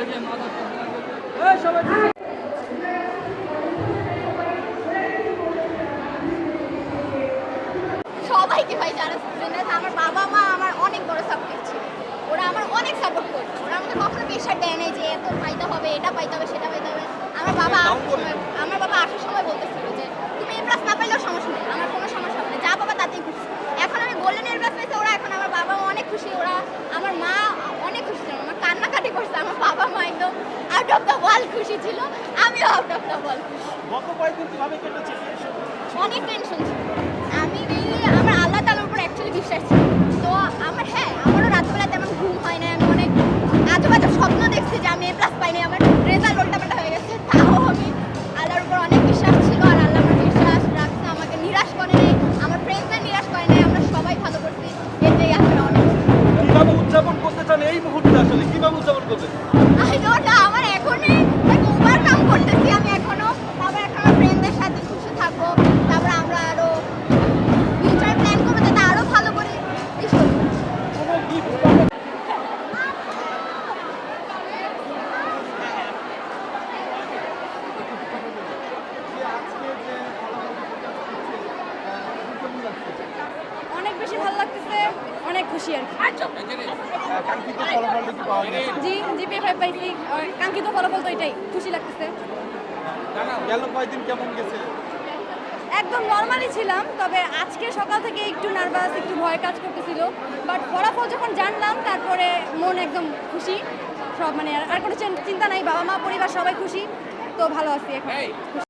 সবাইকে ভাই যারা স্টুডেন্ট আছে আমার বাবা মা আমার অনেক বড় সাপোর্ট ছিল। ওরা আমার অনেক সাপোর্ট করছে। ওরা আমাকে কখনো প্রেশার দেয় নাই যে এত পাইতে হবে এটা পাইতে হবে সেটা পাইতে হবে। আমার বাবা আমার বাবা আসার সময় বলতেছিল যে তুমি এ প্লাস না পাইলেও সমস্যা নেই আমার কোনো সমস্যা হবে না যা বাবা তাতেই খুশি এখন আমি গোল্ডেন এর প্লাস পাইছি ওরা এখন আমার বাবা অনেক খুশি ওরা আমার মা অনেক খুশি ছিল আমার করছে আমার বাবা মা একদম আউট অফ দ্য ওয়াল খুশি ছিল আমিও আউট অফ দ্য ওয়াল খুশি। গত কয়েকদিন কীভাবে কেটেছে? অনেক টেনশন ছিল। আমি আসলে কীভাবে উদযাপন করবেন আমার এখনই ওভারকাম করতেছি আমি এখনও তারপর এখন আমার ফ্রেন্ডদের সাথে খুশি থাকব তারপর আমরা আরও ফিউচার প্ল্যান করব যাতে আরও ভালো করে এইসব কোনো গিফট অনেক বেশি ভালো লাগতেছে অনেক খুশি আর জি জিপিএ ফাইভ পাইছি কাঙ্ক্ষিত ফলাফল তো এটাই খুশি লাগতেছে। গেল কয়েকদিন কেমন গেছে? একদম নর্মালি ছিলাম তবে আজকে সকাল থেকে একটু নার্ভাস একটু ভয় কাজ করতেছিল। বাট ফলাফল যখন জানলাম তারপরে মন একদম খুশি। সব মানে আর কোনো চিন- চিন্তা নাই বাবা মা পরিবার সবাই খুশি। তো ভালো আছি এখন।